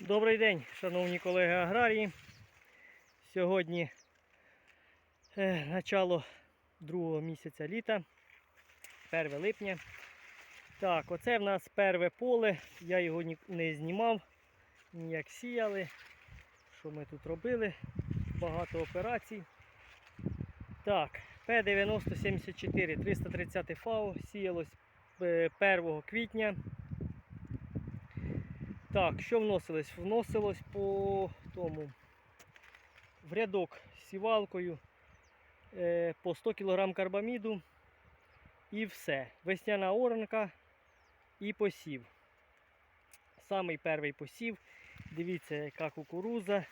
Добрий день, шановні колеги аграрії. Сьогодні е, начало другого місяця літа, 1 липня. Так, оце в нас перве поле. Я його не знімав, ніяк сіяли. Що ми тут робили? Багато операцій. Так, П9074 330 ФАО сіялось е, 1 квітня. Так, що вносилось? Вносилось по тому в рядок з сівалкою е, по 100 кг карбаміду і все. Весняна оранка і посів. Самий перший посів. Дивіться, яка кукуруза.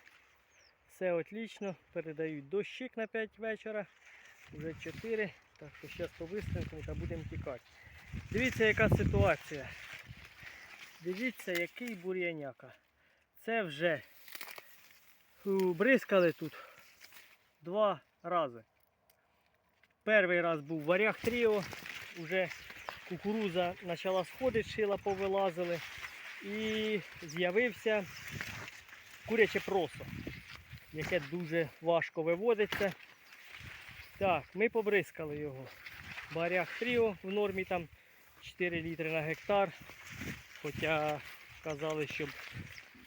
Все отлично. Передають дощик на 5 вечора. Вже 4. Так що зараз повиснемо та будемо тікати. Дивіться, яка ситуація. Дивіться, який бур'яняка. Це вже бризкали тут два рази. Перший раз був варяг тріо, вже кукуруза почала сходити, шила повилазили. І з'явився куряче просо, яке дуже важко виводиться. Так, ми побризкали його. Варяг тріо в нормі там 4 літри на гектар. Хоча казали, щоб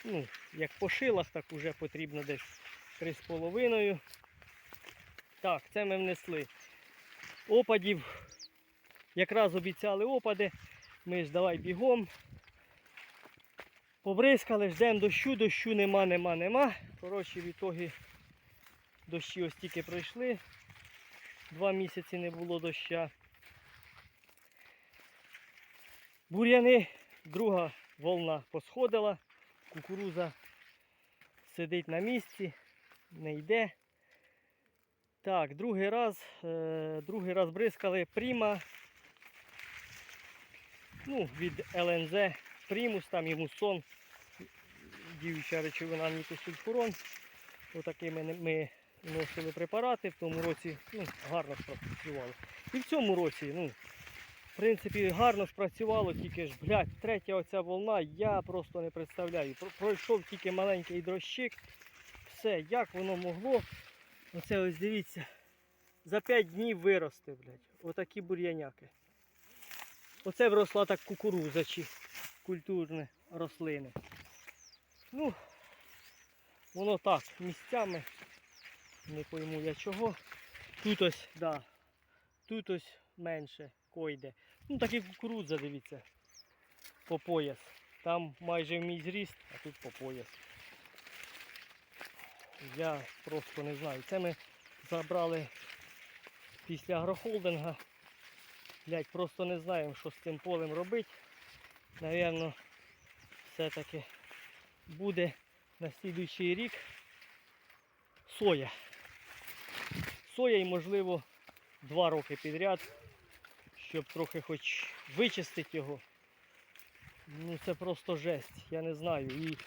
ну, як по шилах, так вже потрібно десь 3,5. Так, це ми внесли. Опадів. Якраз обіцяли опади. Ми ж давай бігом. Побризкали, ждемо дощу, дощу нема, нема, нема. Коротше, в ітогі дощі ось тільки пройшли. Два місяці не було доща. Бур'яни, друга волна посходила, кукуруза сидить на місці, не йде. Так, другий раз, е, другий раз бризкали Пріма. Ну, від ЛНЗ Примус, там і мусон, діюча речовина нітосульфурон. Отакими ми, ми вносили препарати. В тому році ну, гарно спрацювали. І в цьому році, ну, в принципі, гарно спрацювало, тільки ж, блядь, третя оця волна, я просто не представляю. Пройшов тільки маленький дрощик. Все, як воно могло. Оце ось дивіться. За 5 днів вирости, блядь. Отакі бур'яняки. Оце вросла так кукуруза чи культурні рослини. Ну, воно так, місцями. Не пойму я чого. Тут ось, да. Тут ось менше койде. Ну так і кукурудза, дивіться. По пояс. Там майже в мій зріст, а тут по пояс. Я просто не знаю. Це ми забрали після агрохолдинга. Блять, просто не знаємо, що з цим полем робити. Навірно, все-таки буде на слідуючий рік соя. Соя і можливо два роки підряд, щоб трохи хоч вичистити його. Ну це просто жесть, я не знаю. І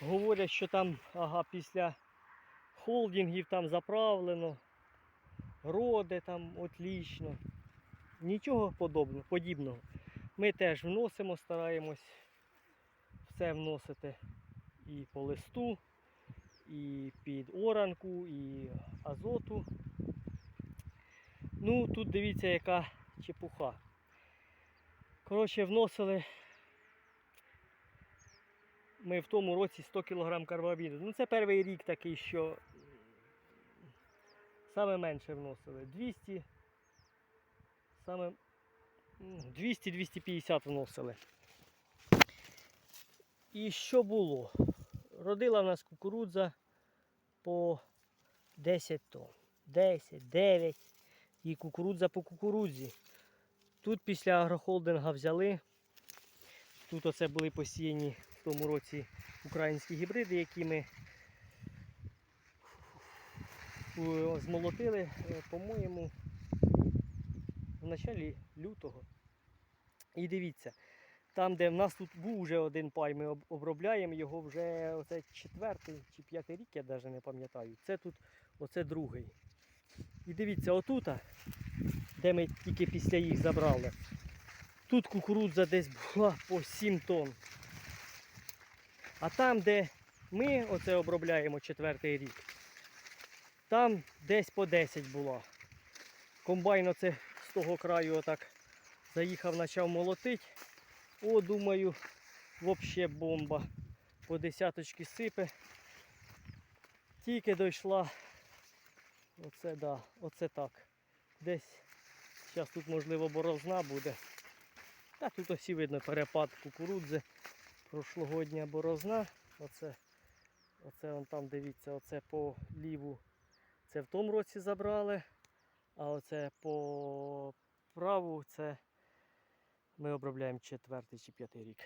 говорять, що там ага, після холдингів там заправлено, роде там отлично. Нічого подобного, подібного. Ми теж вносимо, стараємось все вносити і по листу, і під оранку, і азоту. Ну, тут дивіться, яка чепуха. Коротше, вносили ми в тому році 100 кг карбаміду. Ну, це перший рік такий, що саме менше вносили. 200, саме 200-250 вносили. І що було? Родила в нас кукурудза по 10 тонн. 10, 9 і кукурудза по кукурудзі. Тут після агрохолдинга взяли. Тут оце були посіяні в тому році українські гібриди, які ми е, змолотили, е, по-моєму, в началі лютого. І дивіться, там, де в нас тут був вже один пай, ми обробляємо його вже оце четвертий чи п'ятий рік, я навіть не пам'ятаю. Це тут оце другий. І дивіться, отута, де ми тільки після їх забрали. Тут кукурудза десь була по 7 тонн. А там, де Ми оце обробляємо четвертий рік. Там десь по 10 було. Комбайн оце з того краю отак заїхав, почав молотить. О, думаю, взагалі бомба. По десяточки сипе. Тільки дійшла. Оце да, оце так. Десь зараз тут можливо борозна буде. Та тут ось і видно перепад кукурудзи. Прошлогодня борозна. Оце, оце вон там дивіться, оце по ліву. Це в тому році забрали. А оце по праву це ми обробляємо четвертий чи п'ятий рік.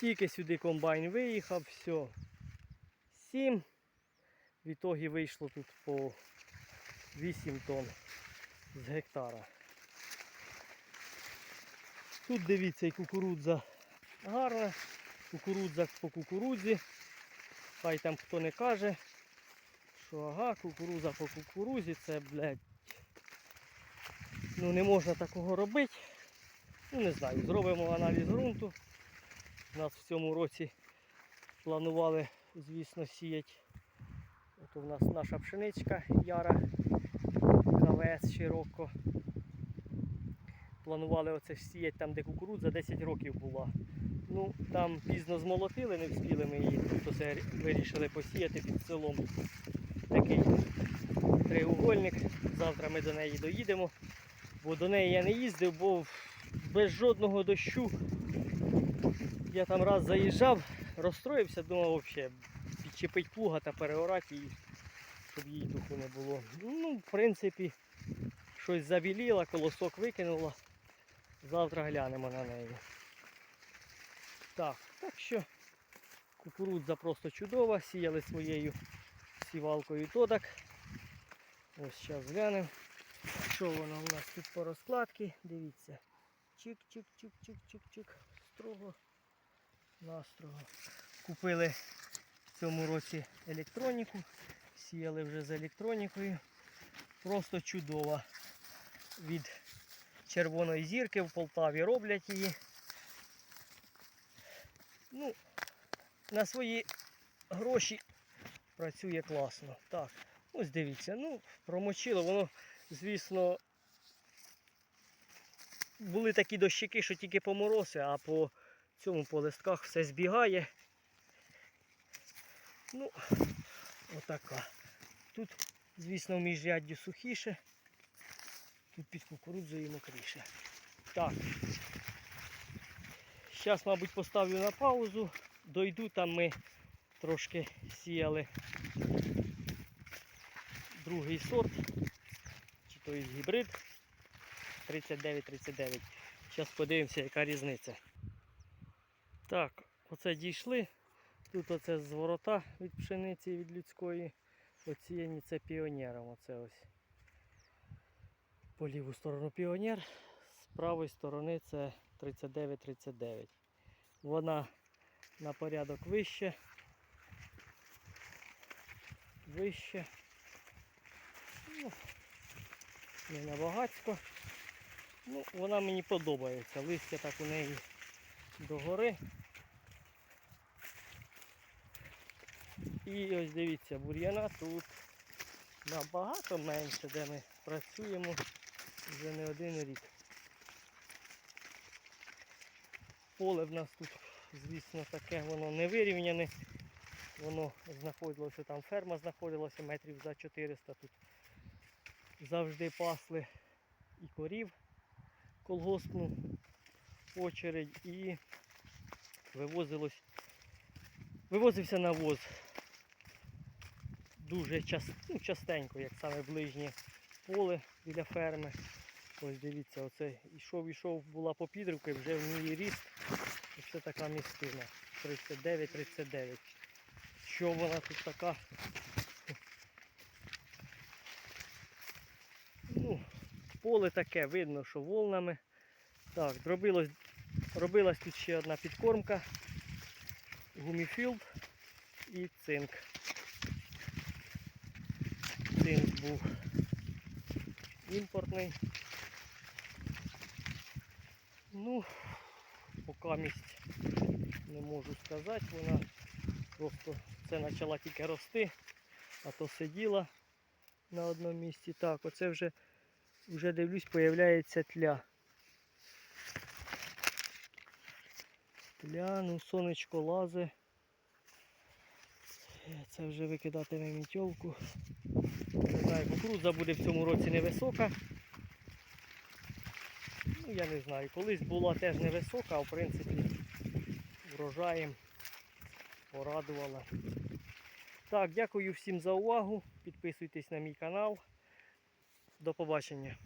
Тільки сюди комбайн виїхав, все. Сім. В ітогі вийшло тут по 8 тонн з гектара. Тут дивіться і кукурудза гарна. Кукурудза по кукурудзі. Хай там хто не каже, що ага, кукурудза по кукурузі, це, блядь, ну не можна такого робити. Ну не знаю, зробимо аналіз ґрунту. У нас в цьому році планували, звісно, сіяти. От у нас наша пшеничка яра, КВС широко. Планували оце сіяти там, де кукурудза 10 років була. Ну, там пізно змолотили, не встигли ми її. Тут оце вирішили посіяти під селом. Такий треугольник. Завтра ми до неї доїдемо. Бо до неї я не їздив, бо без жодного дощу. Я там раз заїжджав, розстроївся, думав взагалі підчепить плуга та переорати її, щоб їй духу не було. Ну, в принципі, щось забіліло, колосок викинула. Завтра глянемо на неї. Так, так що кукурудза просто чудова, сіяли своєю сівалкою тодак. Ось зараз глянемо. Що воно у нас тут по розкладці? Дивіться. Чик-чик-чик-чик-чик-чик. Строго. Настрого. Купили цьому році електроніку. Сіяли вже з електронікою. Просто чудова. Від червоної зірки в Полтаві роблять її. Ну, на свої гроші працює класно. Так, ось дивіться, ну, промочило, воно, звісно, були такі дощики, що тільки по морози, а по цьому по листках все збігає. Ну, отака. Тут, звісно, в міжрядді сухіше. Тут під кукурудзою мокріше. Так. Зараз, мабуть, поставлю на паузу. Дойду, там ми трошки сіяли другий сорт, чи то і гібрид 39-39. Зараз подивимося, яка різниця. Так, оце дійшли. Тут оце з ворота від пшениці від людської. Оціяні це піонером. Оце ось. По ліву сторону піонер, з правої сторони це 39-39. Вона на порядок вище. Вище. Ну, не набагацько. Ну, вона мені подобається. Листя так у неї догори. І ось дивіться, бур'яна тут набагато менше, де ми працюємо вже не один рік. Поле в нас тут, звісно, таке, воно не вирівняне. Воно знаходилося там, ферма знаходилася метрів за 400 тут. Завжди пасли і корів колгоспну очередь і вивозилось, вивозився навоз дуже час, ну, частенько, як саме ближнє поле біля ферми. Ось дивіться, оце ішов, ішов, була попідрівка, і вже в ній ріст. Ось така містина. 39-39. Що вона тут така? Ну, поле таке, видно, що волнами. Так, робилась тут ще одна підкормка. Гуміфілд і цинк. Цинк був імпортний. Ну, поки місць не можу сказати. Вона просто це почала тільки рости, а то сиділа на одному місці. Так, оце вже, вже дивлюсь, появляється тля. Тля, ну сонечко лазе. Це вже викидатиме мітьовку. Не знаю, кукурудза буде в цьому році невисока. Ну, я не знаю, колись була теж невисока, а в принципі врожаєм порадувала. Так, дякую всім за увагу. Підписуйтесь на мій канал. До побачення.